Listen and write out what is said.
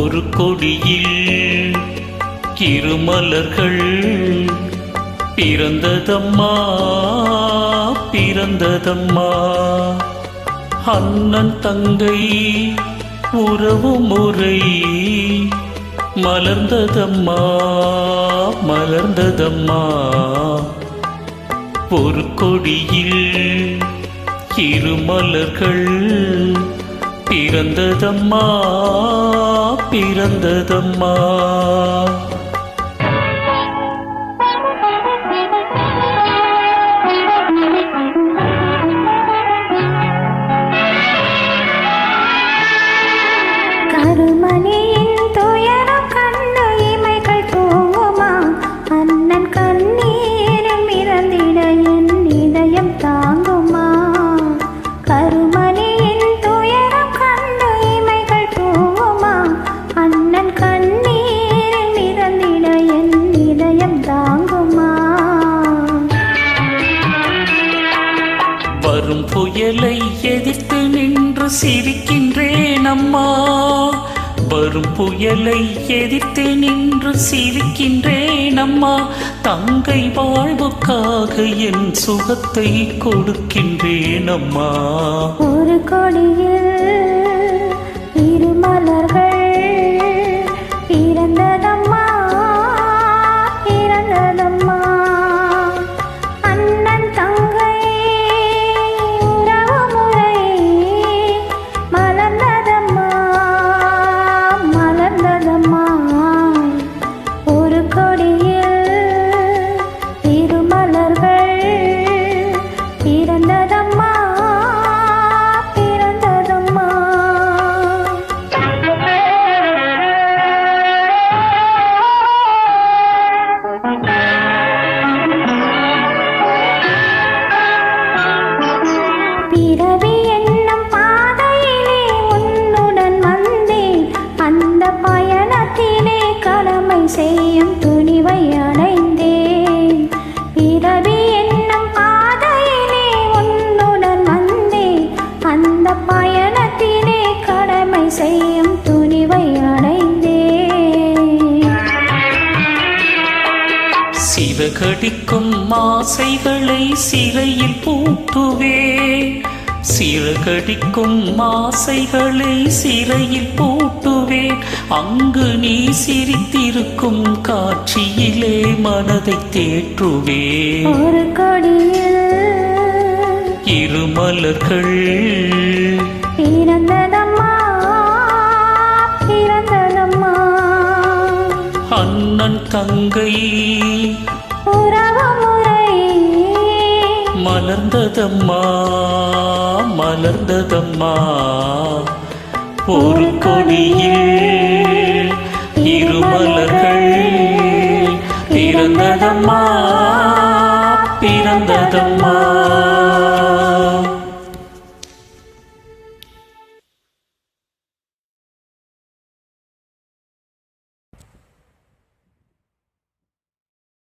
ஒரு கொடியில் இருமலர்கள் பிறந்ததம்மா பிறந்ததம்மா. அண்ணன் தங்கை உறவு முறை மலர்ந்ததம்மா மலர்ந்ததம்மா. ஒரு கொடியில் இருமலர்கள் பிறந்ததம்மா பிறந்ததம்மா. புயலை எதிர்த்து நின்று சிரிக்கின்றேன் அம்மா. வரும் புயலை எதிர்த்து நின்று சிரிக்கின்றேன் அம்மா. தங்கை வாழ்வுக்காக என் சுகத்தை கொடுக்கின்றேன் அம்மா. ஒரு கொடியில் பிறந்ததம்மா பிறந்ததம்மா. பிறவி என்னும் பாதையிலே உன்னுடன் வந்தேன். அந்த பயணத்திலே கடமை செய்யும் துணிவை சிறகடிக்கும் ஆசைகளை சிறையில் பூட்டுவே. சிறகடிக்கும் ஆசைகளை சிறையில் பூட்டுவேன் அங்கு நீ சிரித்திருக்கும் காட்சியிலே மனதை தேற்றுவேன் ஒரு கொடியில் இருமலர்கள் பிறந்ததம்மா பிறந்ததம்மா அண்ணன் தங்கை மலர்ந்ததம்மா மலர்ந்ததம்மா. ஒரு கொடியில் இருமலர்கள் பிறந்ததம்மா பிறந்ததம்மா.